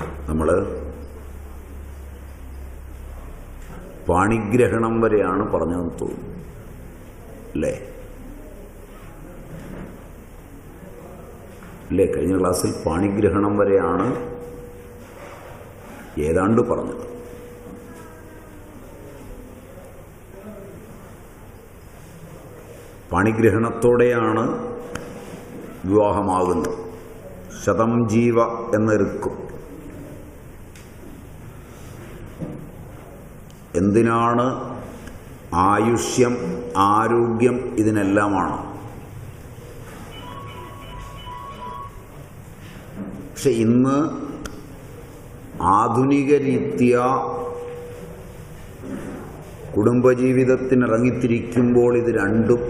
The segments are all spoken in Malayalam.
നമ്മൾ പാണിഗ്രഹണം വരെയാണ് പറഞ്ഞതെന്ന് തോന്നുന്നു. അല്ലേ? അല്ലേ? കഴിഞ്ഞ ക്ലാസ്സിൽ പാണിഗ്രഹണം വരെയാണ് ഏതാണ്ട് പറഞ്ഞത്. പാണിഗ്രഹണത്തോടെയാണ് വിവാഹമാകുന്നത്. ശതം ജീവ എന്നെറുക്കും എന്തിനാണ് ആയുഷ്യം ആരോഗ്യം ഇതിനെല്ലാമാണ്? പക്ഷെ ഇന്ന് ആധുനിക രീതിയ കുടുംബജീവിതത്തിനിറങ്ങിത്തിരിക്കുമ്പോൾ ഇത് രണ്ടും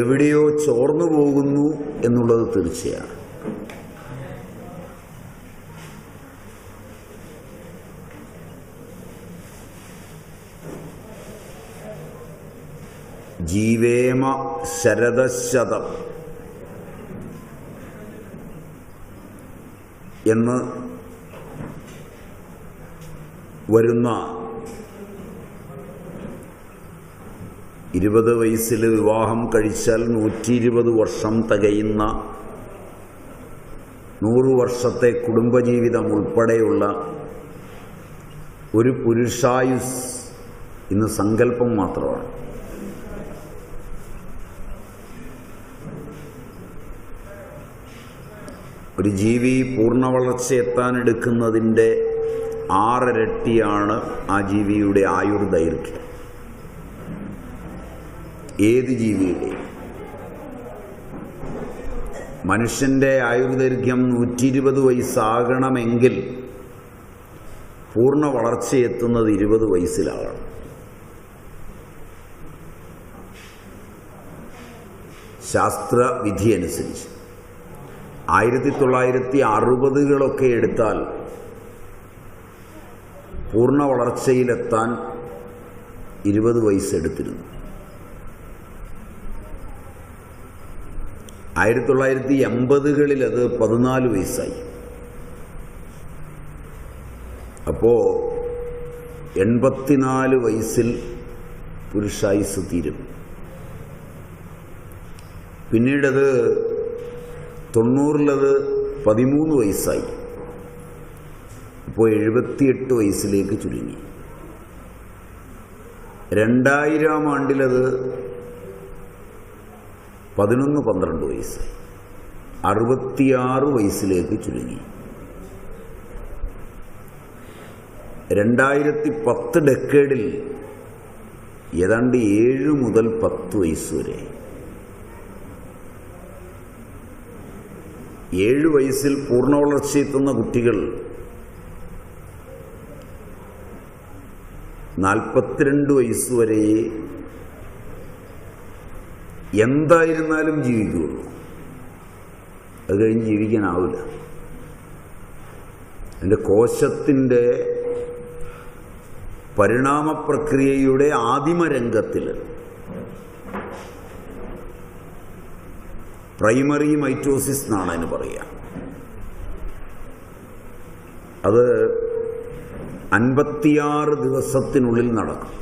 എവിടെയോ ചോർന്നു പോകുന്നു എന്നുള്ളത് തീർച്ചയാണ്. ജീവേമ ശരദശതം എന്ന് വരുന്ന ഇരുപത് വയസ്സിൽ വിവാഹം കഴിച്ചാൽ നൂറ്റി ഇരുപത് വർഷം തികയുന്ന നൂറ് വർഷത്തെ കുടുംബജീവിതം ഉൾപ്പെടെയുള്ള ഒരു പുരുഷായുസ് ഇന്ന് സങ്കല്പം മാത്രമാണ്. ഒരു ജീവി പൂർണ വളർച്ചയെത്താനെടുക്കുന്നതിന്റെ ആറരട്ടിയാണ് ആ ജീവിയുടെ ആയുർദൈർഘ്യം. ഏത് ജീവിയുടെ മനുഷ്യന്റെ ആയുർദൈർഘ്യം നൂറ്റി ഇരുപത് വയസ്സാകണമെങ്കിൽ പൂർണ വളർച്ചയെത്തുന്നത് ഇരുപത് വയസ്സിലാകണം. ശാസ്ത്രവിധി അനുസരിച്ച് ആയിരത്തി തൊള്ളായിരത്തി അറുപതുകളൊക്കെ എടുത്താൽ പൂർണ വളർച്ചയിലെത്താൻ ഇരുപത് വയസ്സെടുത്തിരുന്നു. ആയിരത്തി തൊള്ളായിരത്തി എൺപതുകളിൽ അത് പതിനാല് വയസ്സായി. അപ്പോൾ എൺപത്തിനാല് വയസ്സിൽ പുരുഷായുസ് തീരും. പിന്നീടത് തൊണ്ണൂറിലത് പതിമൂന്ന് വയസ്സായി. ഇപ്പോൾ എഴുപത്തിയെട്ട് വയസ്സിലേക്ക് ചുരുങ്ങി. രണ്ടായിരം ആണ്ടിലത് പതിനൊന്ന് പന്ത്രണ്ട് വയസ്സ് അറുപത്തിയാറ് വയസ്സിലേക്ക് ചുരുങ്ങി. രണ്ടായിരത്തി പത്ത് ഡെക്കേഡിൽ ഏതാണ്ട് ഏഴ് മുതൽ പത്ത് വയസ്സ് വരെ. ഏഴ് വയസ്സിൽ പൂർണ വളർച്ചയെത്തുന്ന കുട്ടികൾ നാൽപ്പത്തിരണ്ട് വയസ്സ് വരെ എന്തായിരുന്നാലും ജീവിക്കുകയുള്ളൂ അത് കഴിഞ്ഞ് ജീവിക്കാനാവില്ല. എന്റെ കോശത്തിന്റെ പരിണാമ പ്രക്രിയയുടെ ആദിമരംഗത്തിൽ പ്രൈമറി മൈറ്റോസിസ് എന്നാണ് അതിന് പറയുക. അത് അൻപത്തിയാറ് ദിവസത്തിനുള്ളിൽ നടക്കും.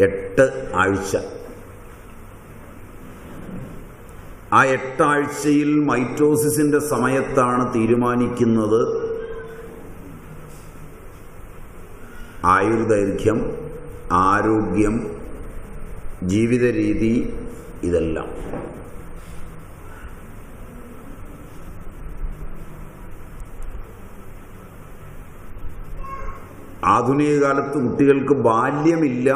എട്ട് ആഴ്ച. ആ എട്ടാഴ്ചയിൽ മൈറ്റോസിസിന്റെ സമയത്താണ് തീരുമാനിക്കുന്നത് ആയുർദൈർഘ്യം ആരോഗ്യം ജീവിത രീതി ഇതെല്ലാം. ആധുനിക കാലത്ത് കുട്ടികൾക്ക് ബാല്യമില്ല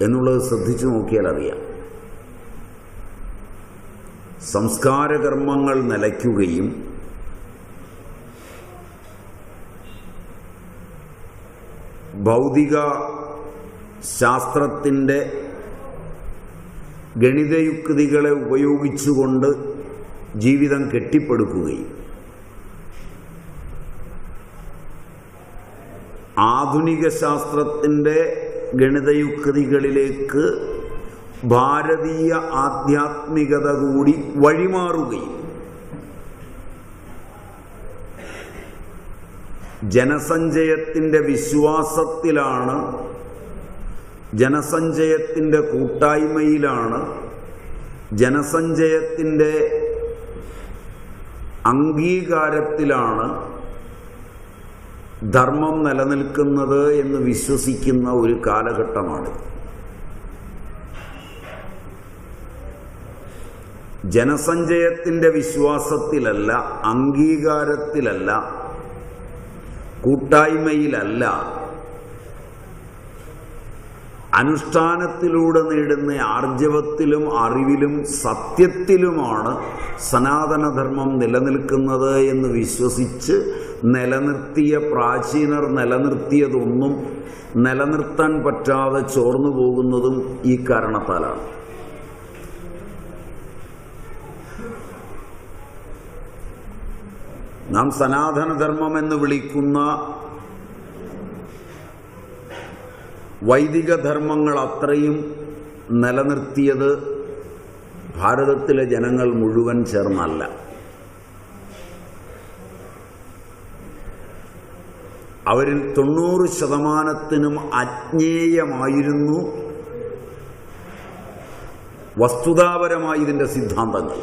എന്നുള്ളത് ശ്രദ്ധിച്ചു നോക്കിയാൽ അറിയാം. സംസ്കാരകർമ്മങ്ങൾ നിലയ്ക്കുകയും ഭൗതിക ശാസ്ത്രത്തിന്റെ ഗണിതയുക്തികളെ ഉപയോഗിച്ചുകൊണ്ട് ജീവിതം കെട്ടിപ്പടുക്കുകയും ആധുനിക ശാസ്ത്രത്തിന്റെ ഗണിതയുക്തികളിലേക്ക് ഭാരതീയ ആധ്യാത്മികത കൂടി വഴിമാറുകയും ജനസഞ്ചയത്തിന്റെ വിശ്വാസത്തിലാണ് ജനസഞ്ചയത്തിന്റെ കൂട്ടായ്മയിലാണ് ജനസഞ്ചയത്തിന്റെ അംഗീകാരത്തിലാണ് ധർമ്മം നിലനിൽക്കുന്നത് എന്ന് വിശ്വസിക്കുന്ന ഒരു കാലഘട്ടമാണ്. ജനസഞ്ചയത്തിന്റെ വിശ്വാസത്തിലല്ല അംഗീകാരത്തിലല്ല കൂട്ടായ്മയിലല്ല അനുഷ്ഠാനത്തിലൂടെ നേടുന്ന ആർജവത്തിലും അറിവിലും സത്യത്തിലുമാണ് സനാതനധർമ്മം നിലനിൽക്കുന്നത് എന്ന് വിശ്വസിച്ച് നിലനിർത്തിയ പ്രാചീനർ നിലനിർത്തിയതൊന്നും നിലനിർത്താൻ പറ്റാതെ ചോർന്നു പോകുന്നതും ഈ കാരണത്താലാണ്. നാം സനാതനധർമ്മം എന്ന് വിളിക്കുന്ന വൈദിക ധർമ്മങ്ങൾ അത്രയും നിലനിർത്തിയത് ഭാരതത്തിലെ ജനങ്ങൾ മുഴുവൻ ചേർന്നല്ല. അവരിൽ തൊണ്ണൂറ് ശതമാനത്തിനും അജ്ഞേയമായിരുന്നു വസ്തുതാപരമായി ഇതിന്റെ സിദ്ധാന്തങ്ങൾ.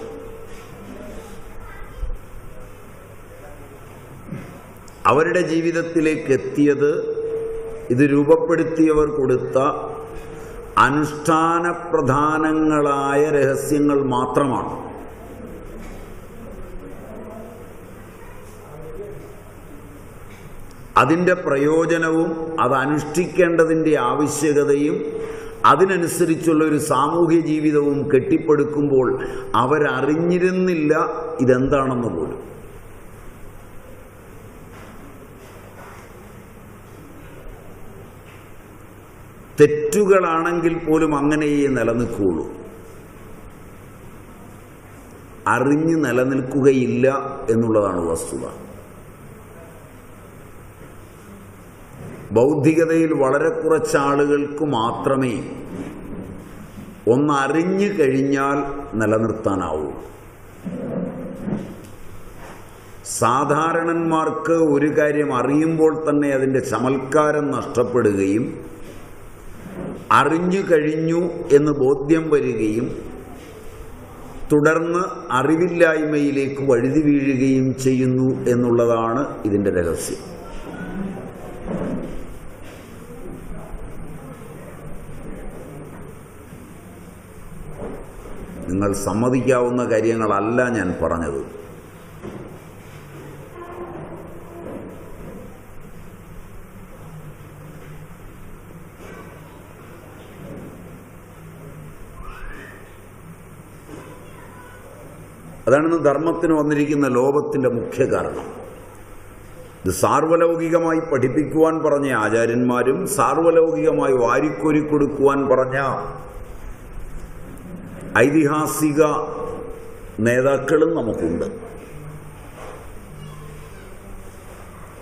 അവരുടെ ജീവിതത്തിലേക്ക് എത്തിയത് ഇത് രൂപപ്പെടുത്തിയവർ കൊടുത്ത അനുഷ്ഠാന പ്രധാനങ്ങളായ രഹസ്യങ്ങൾ മാത്രമാണ്. അതിന്റെ പ്രയോജനവും അത് അനുഷ്ഠിക്കേണ്ടതിന്റെ ആവശ്യകതയും അതിനനുസരിച്ചുള്ള ഒരു സാമൂഹ്യ ജീവിതവും കെട്ടിപ്പടുക്കുമ്പോൾ അവരറിഞ്ഞിരുന്നില്ല ഇതെന്താണെന്ന് പോലും. തെറ്റുകളാണെങ്കിൽ പോലും അങ്ങനെയേ നിലനിൽക്കുകയുള്ളൂ അറിഞ്ഞ് നിലനിൽക്കുകയില്ല എന്നുള്ളതാണ് വസ്തുത. ബൗദ്ധികതയിൽ വളരെ കുറച്ചാളുകൾക്ക് മാത്രമേ ഒന്നറിഞ്ഞു കഴിഞ്ഞാൽ നിലനിർത്താനാവൂ. സാധാരണന്മാർക്ക് ഒരു കാര്യം അറിയുമ്പോൾ തന്നെ അതിന്റെ ചമൽക്കാരം നഷ്ടപ്പെടുകയും അറിഞ്ഞു കഴിഞ്ഞു എന്ന് ബോധ്യം വരികയും തുടർന്ന് അറിവില്ലായ്മയിലേക്ക് വഴുതി വീഴുകയും ചെയ്യുന്നു എന്നുള്ളതാണ് ഇതിന്റെ രഹസ്യം. നിങ്ങൾ സമ്മതിക്കാവുന്ന കാര്യങ്ങളല്ല ഞാൻ പറഞ്ഞത്. അതാണ് ഇന്ന് ധർമ്മത്തിന് വന്നിരിക്കുന്ന ലോപത്തിന്റെ മുഖ്യ കാരണം. ഇത് സാർവലൗകികമായി പഠിപ്പിക്കുവാൻ പറഞ്ഞ ആചാര്യന്മാരും സാർവലൗകികമായി വാരിക്കോരി കൊടുക്കുവാൻ പറഞ്ഞ ഐതിഹാസിക നേതാക്കളും നമുക്കുണ്ട്.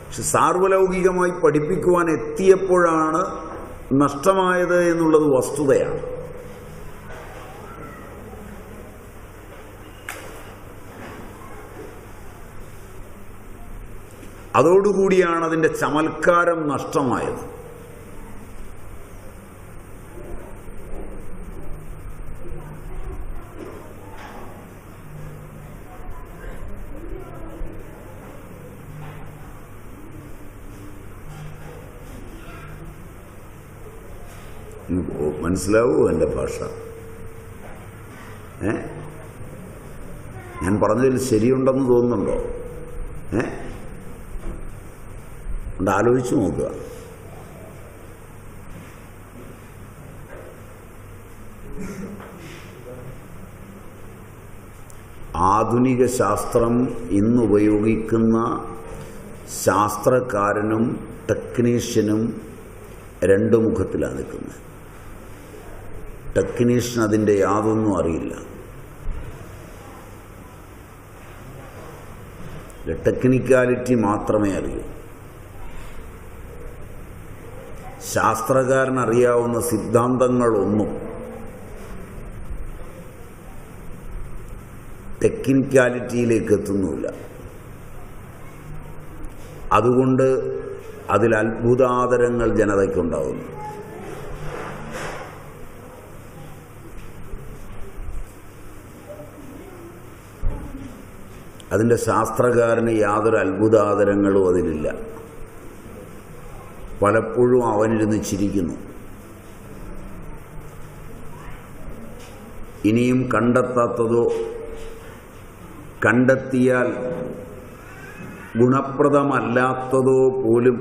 പക്ഷെ സാർവലൗകികമായി പഠിപ്പിക്കുവാൻ എത്തിയപ്പോഴാണ് നഷ്ടമായത് എന്നുള്ളത് വസ്തുതയാണ്. അതോടുകൂടിയാണ് അതിന്റെ ചമൽക്കാരം നഷ്ടമായത്. മനസ്സിലാവുമോ എന്റെ ഭാഷ? ഏ? ഞാൻ പറഞ്ഞതിൽ ശരിയുണ്ടെന്ന് തോന്നുന്നുണ്ടോ ഏ ഉണ്ട് ആലോചിച്ച് നോക്കുക. ആധുനിക ശാസ്ത്രം ഇന്ന് ഉപയോഗിക്കുന്ന ശാസ്ത്രക്കാരനും ടെക്നീഷ്യനും രണ്ടു മുഖത്തിലാണ് നിൽക്കുന്നത്. ടെക്നീഷ്യൻ അതിന്റെ യാതൊന്നും അറിയില്ല. ടെക്നിക്കാലിറ്റി മാത്രമേ അറിയൂ. ശാസ്ത്രകാരനറിയാവുന്ന സിദ്ധാന്തങ്ങളൊന്നും ടെക്നിക്കാലിറ്റിയിലേക്ക് എത്തുന്നില്ല അതുകൊണ്ട് അതിൽ അത്ഭുതാദരങ്ങൾ ജനതയ്ക്കുണ്ടാകുന്നു അതിന്റെ ശാസ്ത്രകാരന് യാതൊരു അത്ഭുതാദരങ്ങളും അതിലില്ല. പലപ്പോഴും അവനിരുന്ന് ചിരിക്കുന്നു. ഇനിയും കണ്ടെത്താത്തതോ കണ്ടെത്തിയാൽ ഗുണപ്രദമല്ലാത്തതോ പോലും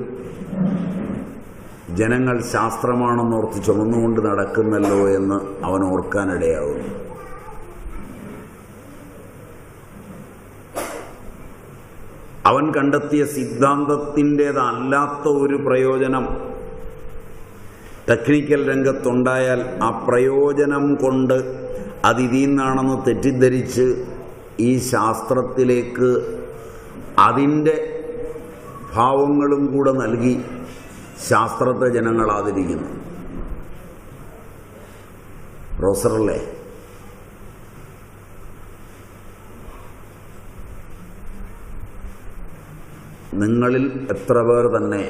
ജനങ്ങൾ ശാസ്ത്രമാണെന്നോർത്ത് ചുമന്നുകൊണ്ട് നടക്കുന്നല്ലോ എന്ന് അവൻ ഓർക്കാനിടയാകുന്നു അവൻ കണ്ടെത്തിയ സിദ്ധാന്തത്തിന്റെതല്ലാത്ത ഒരു പ്രയോജനം ടെക്നിക്കൽ രംഗത്തുണ്ടായാൽ ആ പ്രയോജനം കൊണ്ട് അത് ഇതിൽ നിന്നാണെന്ന് തെറ്റിദ്ധരിച്ച് ഈ ശാസ്ത്രത്തിലേക്ക് അതിന്റെ ഭാവങ്ങളും കൂടെ നൽകി ശാസ്ത്രത്തെ ജനങ്ങൾ ആദരിക്കുന്നു പ്രൊഫസറല്ലേ? നിങ്ങളിൽ എത്ര പേർ തന്നെ?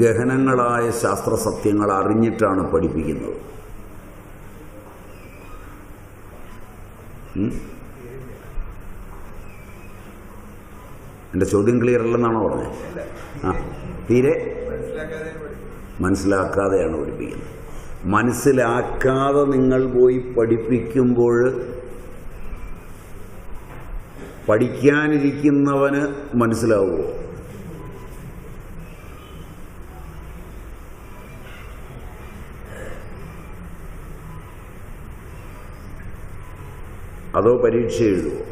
ഗഹനങ്ങളായ ശാസ്ത്ര സത്യങ്ങൾ അറിഞ്ഞിട്ടാണ് പഠിപ്പിക്കുന്നത്? എന്റെ ചോദ്യം ക്ലിയർ അല്ലെന്നാണോ പറഞ്ഞത് ആ തീരെ? മനസ്സിലാക്കാതെയാണ് പഠിപ്പിക്കുന്നത്. മനസ്സിലാക്കാതെ നിങ്ങൾ പോയി പഠിപ്പിക്കുമ്പോൾ പഠിക്കാനിരിക്കുന്നവന് മനസ്സിലാവുമോ അതോ പരീക്ഷ എഴുതുമോ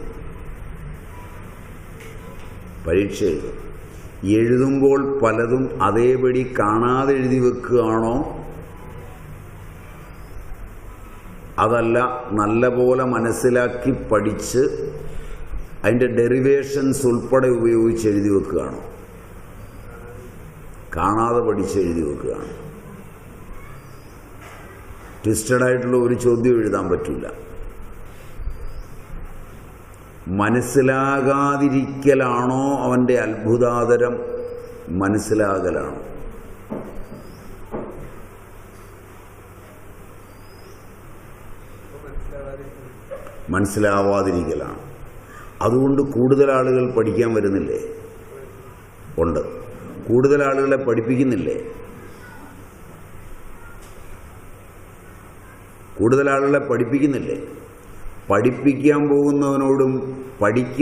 പരീക്ഷ എഴുതും. എഴുതുമ്പോൾ പലതും അതേപടി കാണാതെ എഴുതി വെക്കുകയാണോ? അതല്ല നല്ല പോലെ മനസ്സിലാക്കി പഠിച്ച് അതിന്റെ ഡെറിവേഷൻസ് ഉൾപ്പെടെ ഉപയോഗിച്ച് എഴുതി വെക്കുകയാണ്. കാണാതെ പഠിച്ച് എഴുതി വെക്കുകയാണ്. ട്വിസ്റ്റഡ് ആയിട്ടുള്ള ഒരു ചോദ്യം എഴുതാൻ പറ്റില്ല. മനസ്സിലാകാതിരിക്കലാണോ അവന്റെ അത്ഭുതാതരം മനസ്സിലാകലാണോ. മനസ്സിലാവാതിരിക്കലാണ്. അതുകൊണ്ട് കൂടുതൽ ആളുകൾ പഠിക്കാൻ വരുന്നില്ലേ? ഉണ്ട്. കൂടുതൽ ആളുകളെ പഠിപ്പിക്കുന്നില്ലേ? കൂടുതൽ ആളുകളെ പഠിപ്പിക്കുന്നില്ലേ? പഠിപ്പിക്കാൻ പോകുന്നവനോടും പഠിക്ക